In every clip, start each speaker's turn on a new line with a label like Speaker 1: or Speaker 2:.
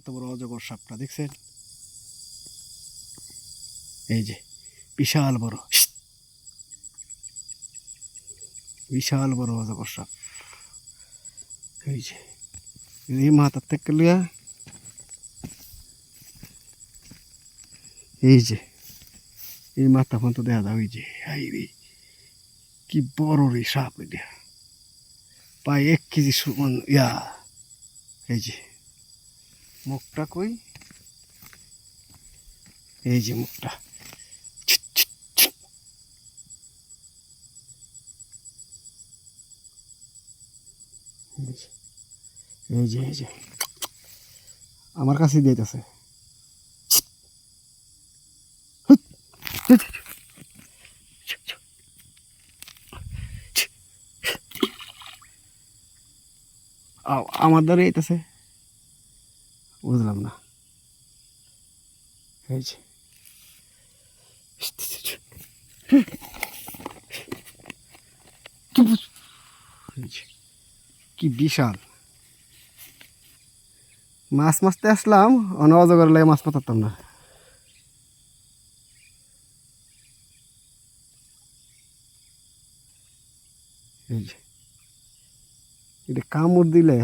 Speaker 1: কত বড় অজগর সাপটা, দেখছেন? এই যে, বিশাল বড়। বিশাল বড় অজগর সাপ। এই যে, এই মাথার থেকে লিয়া এই যে, এই মাথা পর্যন্ত দেখা যায়, ওই যে এই রে! কি বড় রে সাপ এটা। প্রায় এক কেজি ইয়া, এই যে। মুখটা কই? এই যে মুখটা। এই যে এই যে। আমার কাছে দিয়েছে আমার দ্বারা এইতেছে বুঝলাম না। কি বিশাল। মাছ মারতে আসলাম অন অজগর লাগে মাছ পাতাম না। এই যে। এটা কামড় দিলে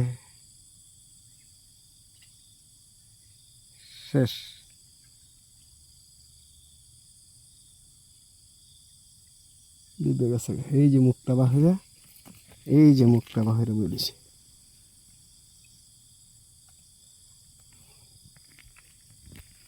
Speaker 1: শেষ দিবে গেছে এই যে মুখটা বাহিরে এই যে মুখটা বাহিরে বেরিয়েছে